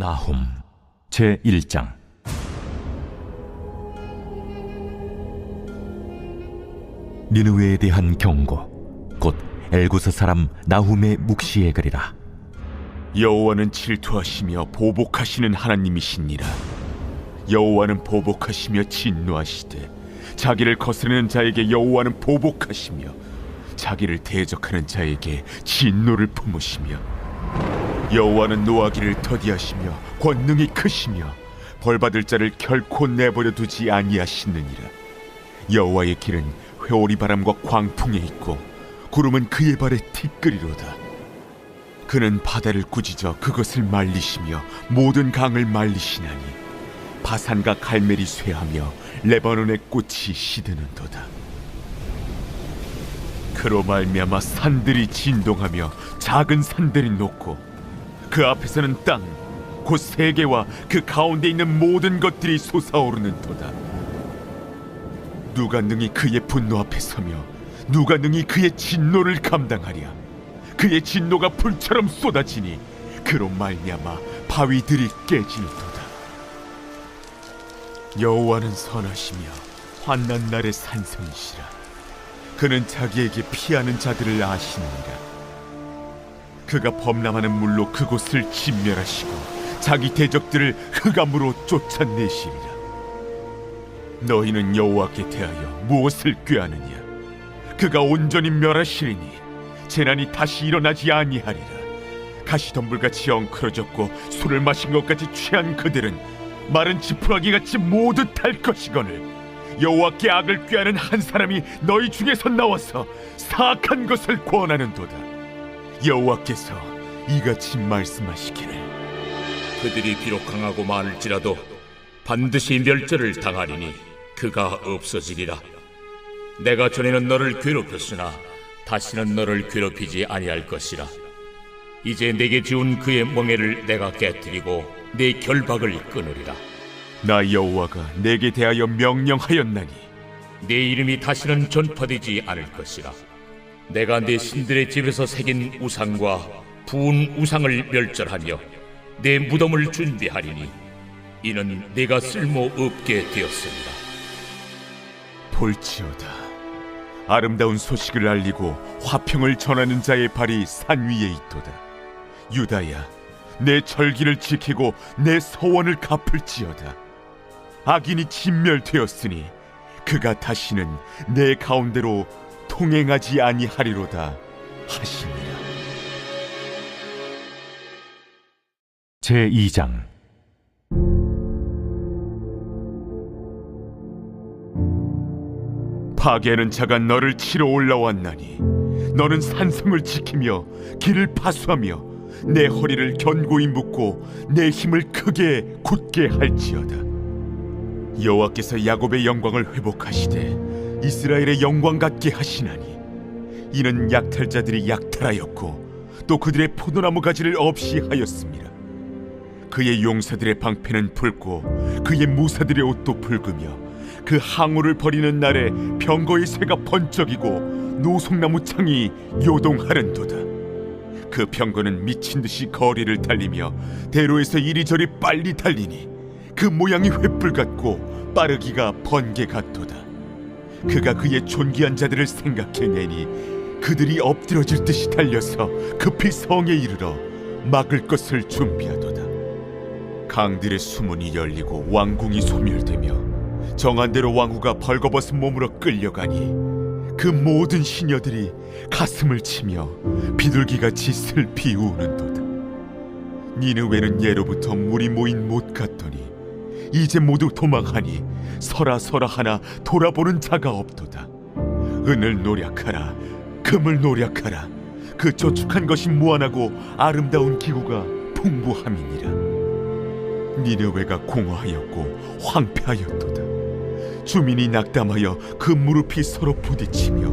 나훔 제 1장 니느웨에 대한 경고 곧 엘구스 사람 나훔의 묵시에 그리라 여호와는 질투하시며 보복하시는 하나님이시니라. 여호와는 보복하시며 진노하시되 자기를 거스르는 자에게 여호와는 보복하시며 자기를 대적하는 자에게 진노를 품으시며 여호와는 노하기를 더디하시며 권능이 크시며 벌받을 자를 결코 내버려 두지 아니하시느니라. 여호와의 길은 회오리 바람과 광풍에 있고 구름은 그의 발에 티끌이로다. 그는 바다를 꾸짖어 그것을 말리시며 모든 강을 말리시나니 바산과 갈멜이 쇠하며 레바논의 꽃이 시드는도다. 그로 말미암아 산들이 진동하며 작은 산들이 녹고 그 앞에서는 땅 곧 세계와 그 가운데 있는 모든 것들이 솟아오르는 도다. 누가 능히 그의 분노 앞에 서며 누가 능히 그의 진노를 감당하랴? 그의 진노가 불처럼 쏟아지니 그로 말미암아 바위들이 깨지는도다. 여호와는 선하시며 환난 날의 산성이시라. 그는 자기에게 피하는 자들을 아시느니라 그가 범람하는 물로 그곳을 진멸하시고 자기 대적들을 흑암으로 쫓아내시리라. 너희는 여호와께 대하여 무엇을 꾀하느냐? 그가 온전히 멸하시리니 재난이 다시 일어나지 아니하리라. 가시덤불같이 엉클어졌고 술을 마신 것 같이 취한 그들은 마른 지푸라기 같이 모두 탈 것이거늘 여호와께 악을 꾀하는 한 사람이 너희 중에서 나와서 사악한 것을 권하는도다 여호와께서 이같이 말씀하시기를 그들이 비록 강하고 많을지라도 반드시 멸절을 당하리니 그가 없어지리라. 내가 전에는 너를 괴롭혔으나 다시는 너를 괴롭히지 아니할 것이라. 이제 내게 지운 그의 멍에를 내가 깨뜨리고 내 결박을 끊으리라. 나 여호와가 내게 대하여 명령하였나니 내 이름이 다시는 전파되지 않을 것이라. 내가 내 신들의 집에서 새긴 우상과 부은 우상을 멸절하며 내 무덤을 준비하리니 이는 내가 쓸모 없게 되었습니다. 볼지어다. 아름다운 소식을 알리고 화평을 전하는 자의 발이 산 위에 있도다. 유다야 내 절기를 지키고 내 서원을 갚을지어다. 악인이 진멸되었으니 그가 다시는 내 가운데로 통행하지 아니하리로다 하시니라 제 2장. 파괴하는 자가 너를 치러 올라왔나니 너는 산성을 지키며 길을 파수하며 내 허리를 견고히 묶고 내 힘을 크게 굳게 할지어다. 여호와께서 야곱의 영광을 회복하시되 이스라엘의 영광 같게 하시나니 이는 약탈자들이 약탈하였고 또 그들의 포도나무 가지를 없이 하였습니다 그의 용사들의 방패는 붉고 그의 무사들의 옷도 붉으며 그 항우를 버리는 날에 병거의 쇠가 번쩍이고 노송나무 창이 요동하는도다. 그 병거는 미친 듯이 거리를 달리며 대로에서 이리저리 빨리 달리니 그 모양이 횃불 같고 빠르기가 번개 같도다. 그가 그의 존귀한 자들을 생각해내니 그들이 엎드러질 듯이 달려서 급히 성에 이르러 막을 것을 준비하도다. 강들의 수문이 열리고 왕궁이 소멸되며 정한 대로 왕후가 벌거벗은 몸으로 끌려가니 그 모든 시녀들이 가슴을 치며 비둘기같이 슬피 우는도다 니느웨는 예로부터 물이 모인 못 같더니 이제 모두 도망하니 서라 서라 하나 돌아보는 자가 없도다 은을 노력하라 금을 노력하라 그 저축한 것이 무한하고 아름다운 기구가 풍부함이니라 니느웨가 공허하였고 황폐하였도다. 주민이 낙담하여 그 무릎이 서로 부딪히며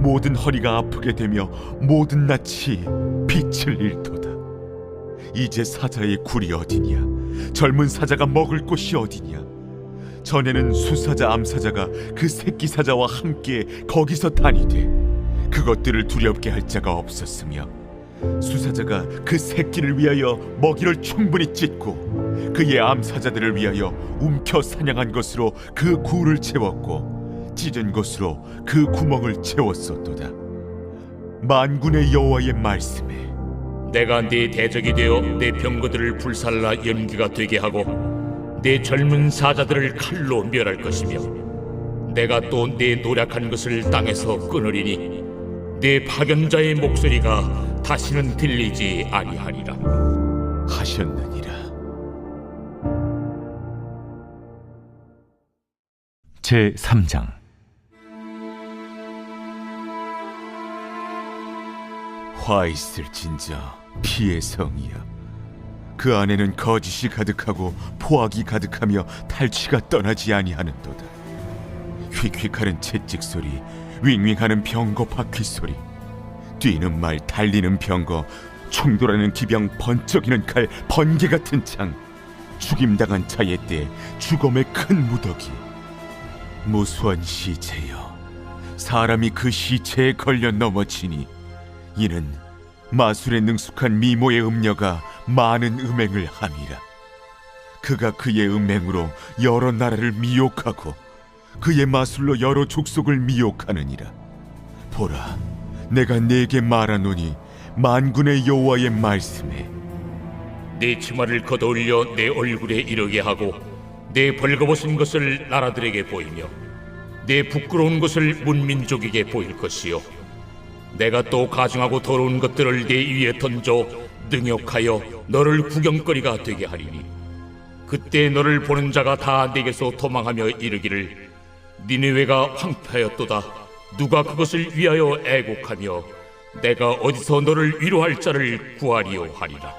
모든 허리가 아프게 되며 모든 낯이 빛을 잃도다. 이제 사자의 굴이 어디냐? 젊은 사자가 먹을 곳이 어디냐? 전에는 수사자 암사자가 그 새끼 사자와 함께 거기서 다니되 그것들을 두렵게 할 자가 없었으며 수사자가 그 새끼를 위하여 먹이를 충분히 찢고 그의 암사자들을 위하여 움켜 사냥한 것으로 그 굴을 채웠고 찢은 것으로 그 구멍을 채웠었도다 만군의 여호와의 말씀에 내가 네 대적이 되어 내 병거들을 불살라 연기가 되게 하고 내 젊은 사자들을 칼로 멸할 것이며 내가 또 내 노력한 것을 땅에서 끊으리니 내 파견자의 목소리가 다시는 들리지 아니하리라. 하셨느니라. 제 3장 화 있을 진저 피의 성이여. 그 안에는 거짓이 가득하고 포악이 가득하며 탈취가 떠나지 아니하는도다. 휙휙하는 채찍 소리 윙윙하는 병거 바퀴 소리 뛰는 말 달리는 병거 충돌하는 기병 번쩍이는 칼 번개 같은 창 죽임당한 자의 때 죽음의 큰 무더기. 무수한 시체여 사람이 그 시체에 걸려 넘어지니 이는 마술에 능숙한 미모의 음녀가 많은 음행을 함이라. 그가 그의 음행으로 여러 나라를 미혹하고 그의 마술로 여러 족속을 미혹하느니라. 보라, 내가 네게 말하노니 만군의 여호와의 말씀에 내 치마를 걷어올려 내 얼굴에 이르게 하고 내 벌거벗은 것을 나라들에게 보이며 내 부끄러운 것을 문민족에게 보일 것이요 내가 또 가증하고 더러운 것들을 내 위에 던져 능욕하여 너를 구경거리가 되게 하리니 그때 너를 보는 자가 다 내게서 도망하며 이르기를 니느웨가 황폐하였도다 누가 그것을 위하여 애곡하며 내가 어디서 너를 위로할 자를 구하리요 하리라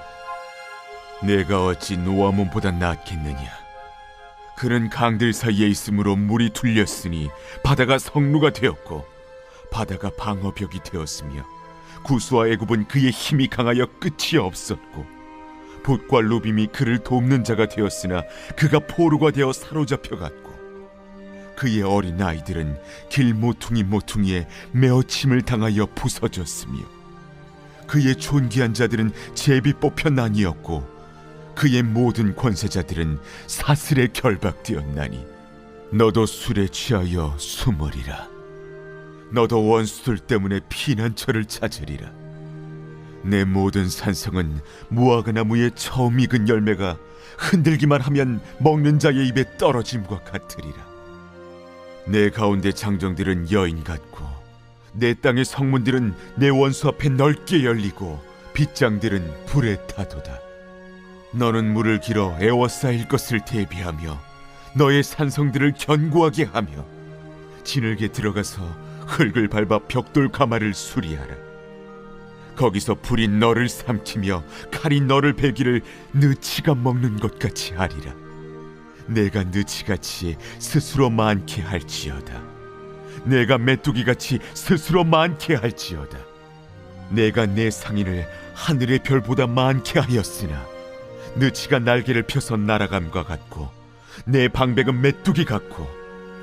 내가 어찌 노아몬보다 낫겠느냐? 그는 강들 사이에 있으므로 물이 둘렸으니 바다가 성루가 되었고 바다가 방어벽이 되었으며 구수와 애굽은 그의 힘이 강하여 끝이 없었고 봇과 루빔이 그를 돕는 자가 되었으나 그가 포로가 되어 사로잡혀 갔고 그의 어린 아이들은 길 모퉁이 모퉁이에 메어침을 당하여 부서졌으며 그의 존귀한 자들은 제비 뽑혀 나뉘었고 그의 모든 권세자들은 사슬에 결박되었나니 너도 술에 취하여 숨으리라 너도 원수들 때문에 피난처를 찾으리라 내 모든 산성은 무화과 나무의 처음 익은 열매가 흔들기만 하면 먹는 자의 입에 떨어짐과 같으리라 내 가운데 장정들은 여인 같고 내 땅의 성문들은 내 원수 앞에 넓게 열리고 빗장들은 불에 타도다. 너는 물을 길어 에워싸일 것을 대비하며 너의 산성들을 견고하게 하며 진흙에 들어가서 흙을 밟아 벽돌 가마를 수리하라. 거기서 불이 너를 삼키며 칼이 너를 베기를 느치가 먹는 것 같이 하리라. 내가 느치같이 스스로 많게 할지어다. 내가 메뚜기같이 스스로 많게 할지어다. 내가 내 상인을 하늘의 별보다 많게 하였으나 느치가 날개를 펴서 날아감과 같고 내 방백은 메뚜기 같고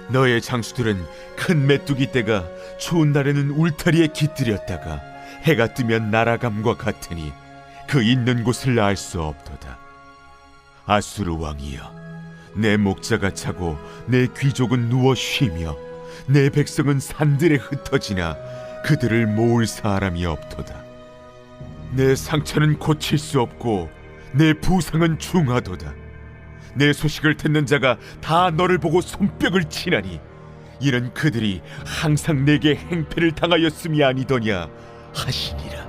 너의 장수들은 큰 메뚜기 떼가 추운 날에는 울타리에 깃들였다가 해가 뜨면 날아감과 같으니 그 있는 곳을 알 수 없도다. 아수르 왕이여 내 목자가 차고 내 귀족은 누워 쉬며 내 백성은 산들에 흩어지나 그들을 모을 사람이 없도다. 내 상처는 고칠 수 없고 내 부상은 중하도다. 내 소식을 듣는 자가 다 너를 보고 손뼉을 치나니 이는 그들이 항상 내게 행패를 당하였음이 아니더냐 하시니라.